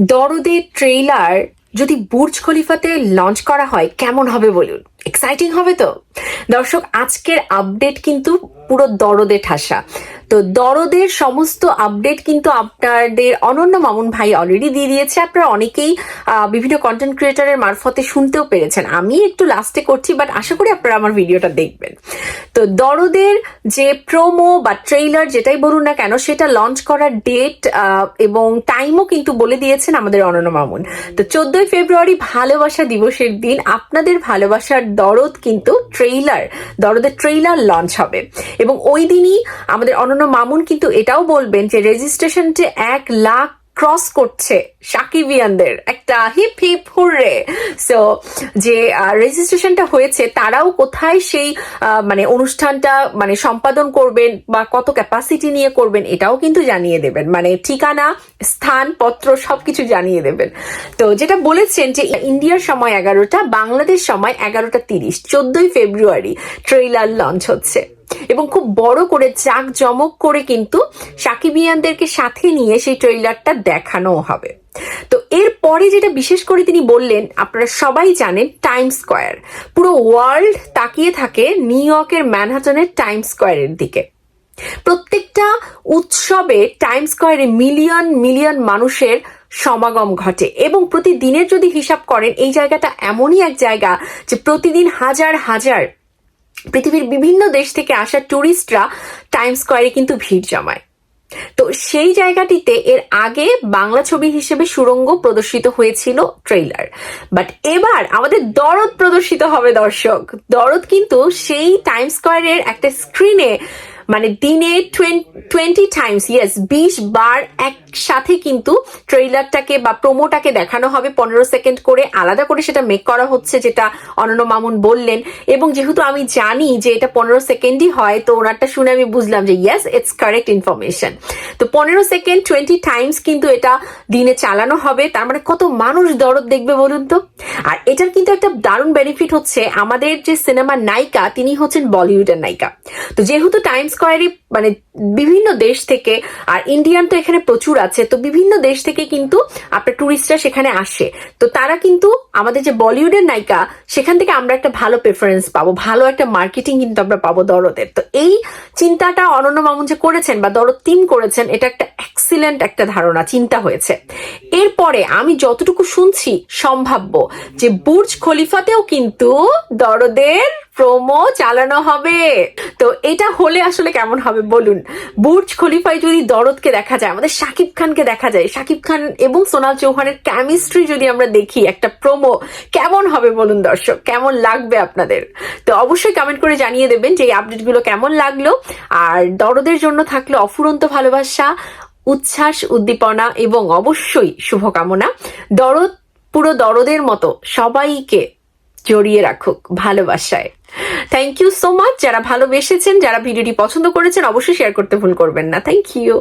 দরদের trailer যদি Burj খলিফাতে launch করা হয় কেমন হবে বলুন? এক্সাইটিং হবে তো? দর্শক, আজকের আপডেট কিন্তু পুরো দরদে ঠাসা। তো দরদের সমস্ত আপডেট কিন্তু আপনাদের অনন্য মামুন ভাই অলরেডি দিয়ে দিয়েছে। আপনারা অনেকেই বিভিন্ন কন্টেন্ট ক্রিয়েটারের মারফতে শুনতেও পেরেছেন। আমি একটু লাস্টে করছি বাট আশা করি আপনারা আমার ভিডিওটা দেখবেন। তো দরদের যে প্রোমো বা ট্রেইলার যেটাই বলুন না কেন, সেটা লঞ্চ করার ডেট এবং টাইমও কিন্তু বলে দিয়েছেন আমাদের অনন্য মামুন। তো চোদ্দই ফেব্রুয়ারি ভালোবাসা দিবসের দিন। আপনাদের ভালোবাসার দরদ কিন্তু ট্রেইলার দরদের ট্রেইলার লঞ্চ হবে। এবং ওই দিনই আমাদের অনন্য মামুন কিন্তু এটাও বলবেন যে রেজিস্ট্রেশন যে এক লাখ ক্রস করছে সাকিবিয়ানদের। একটা হিপ হিপ হুররে। সো যে রেজিস্ট্রেশনটা হয়েছে, তারাও কোথায় সেই মানে অনুষ্ঠানটা মানে সম্পাদন করবেন বা কত ক্যাপাসিটি নিয়ে করবেন, এটাও কিন্তু জানিয়ে দেবেন। মানে ঠিকানা, স্থান, পত্র, সবকিছু জানিয়ে দেবেন। তো যেটা বলেছেন যে, ইন্ডিয়ার সময় এগারোটা, বাংলাদেশ সময় এগারোটা তিরিশ, চোদ্দই ফেব্রুয়ারি, ট্রেইলার লঞ্চ হচ্ছে। এবং খুব বড় করে জাক জমক করে কিন্তু সাকিবিয়ানদেরকে সাথে নিয়ে সেই ট্রেইলারটা দেখানো হবে। তো এরপরে যেটা বিশেষ করে তিনি বললেন, আপনারা সবাই জানেন টাইম স্কোয়ার পুরো ওয়ার্ল্ড তাকিয়ে থাকে নিউ ইয়র্কের ম্যানহাটনের টাইম স্কোয়ারের দিকে। প্রত্যেকটা উৎসবে টাইম স্কোয়ারে মিলিয়ন মিলিয়ন মানুষের সমাগম ঘটে এবং প্রতিদিনের যদি হিসাব করেন, এই জায়গাটা এমনই এক জায়গা যে প্রতিদিন হাজার হাজার পৃথিবীর বিভিন্ন দেশ থেকে আসা ট্যুরিস্টরা টাইম স্কোয়ারে কিন্তু ভিড় জমায়। তো সেই জায়গাটিতে এর আগে বাংলা ছবি হিসেবে সুরঙ্গ প্রদর্শিত হয়েছিল ট্রেইলার। বাট এবার আমাদের দরদ প্রদর্শিত হবে দর্শক। দরদ কিন্তু সেই টাইম স্কোয়ারের একটা স্ক্রিনে মানে দিনে টোয়েন্টি টাইমস ইয়েস বিশ বার একসাথে কিন্তু ট্রেইলারটাকে বা প্রোমোটাকে দেখানো হবে। পনেরো সেকেন্ড করে আলাদা করে সেটা মেক করা হচ্ছে, যেটা অনন্য মামুন বললেন। এবং যেহেতু আমি জানি যে এটা পনেরো সেকেন্ডই হয়, তো ওনারটা শুনে আমি বুঝলাম যে ইয়েস ইটস কারেক্ট ইনফরমেশন তো পনেরো সেকেন্ড টোয়েন্টি টাইমস কিন্তু এটা দিনে চালানো হবে। তার মানে কত মানুষ দরদ দেখবে বলুন তো? আর এটার কিন্তু একটা দারুণ বেনিফিট হচ্ছে, আমাদের যে সিনেমার নায়িকা, তিনি হচ্ছেন বলিউডের নায়িকা। তো যেহেতু টাইম স্কোয়ারে মানে বিভিন্ন দেশ থেকে, আর ইন্ডিয়ান তো এখানে প্রচুর আছে, তো বিভিন্ন দেশ থেকে কিন্তু আপনার টুরিস্টরা সেখানে আসে। তো তারা কিন্তু আমাদের যে বলিউডের নায়িকা, সেখান থেকে আমরা একটা ভালো প্রেফারেন্স পাবো, ভালো একটা মার্কেটিং কিন্তু আমরা পাবো দরদের। তো এই চিন্তাটা অনন্য মামুন যে করেছেন বা দরদ টিম করেছেন, এটা একটা এক্সিলেন্ট একটা ধারণা, চিন্তা হয়েছে। এরপরে আমি যতটুকু শুনছি, সম্ভাব্য যে বুর্জ খলিফাতেও কিন্তু দরদের প্রোমো চালানো হবে। তো এটা হলে আসলে কেমন হবে বলুন? বুর্জ খলিফায় যদি দরদকে দেখা যায়, আমাদের শাকিব খানকে দেখা যায়, শাকিব খান এবং সোনাল চৌহানের কেমিস্ট্রি যদি আমরা দেখি, একটা প্রোমো কেমন হবে বলুন দর্শক? কেমন লাগবে আপনাদের? তো অবশ্যই কমেন্ট করে জানিয়ে দেবেন যে এই আপডেটগুলো কেমন লাগল। আর দরদের জন্য থাকল অফুরন্ত ভালোবাসা, উচ্ছ্বাস, উদ্দীপনা এবং অবশ্যই শুভকামনা। দরদ, পুরো দরদের মতো সবাইকে জড়িয়ে রাখুক ভালোবাসায়। থ্যাংক ইউ সো মাচ যারা ভালোবেসেছেন, যারা ভিডিওটি পছন্দ করেছেন, অবশ্যই শেয়ার করতে ভুল করবেন না। Thank you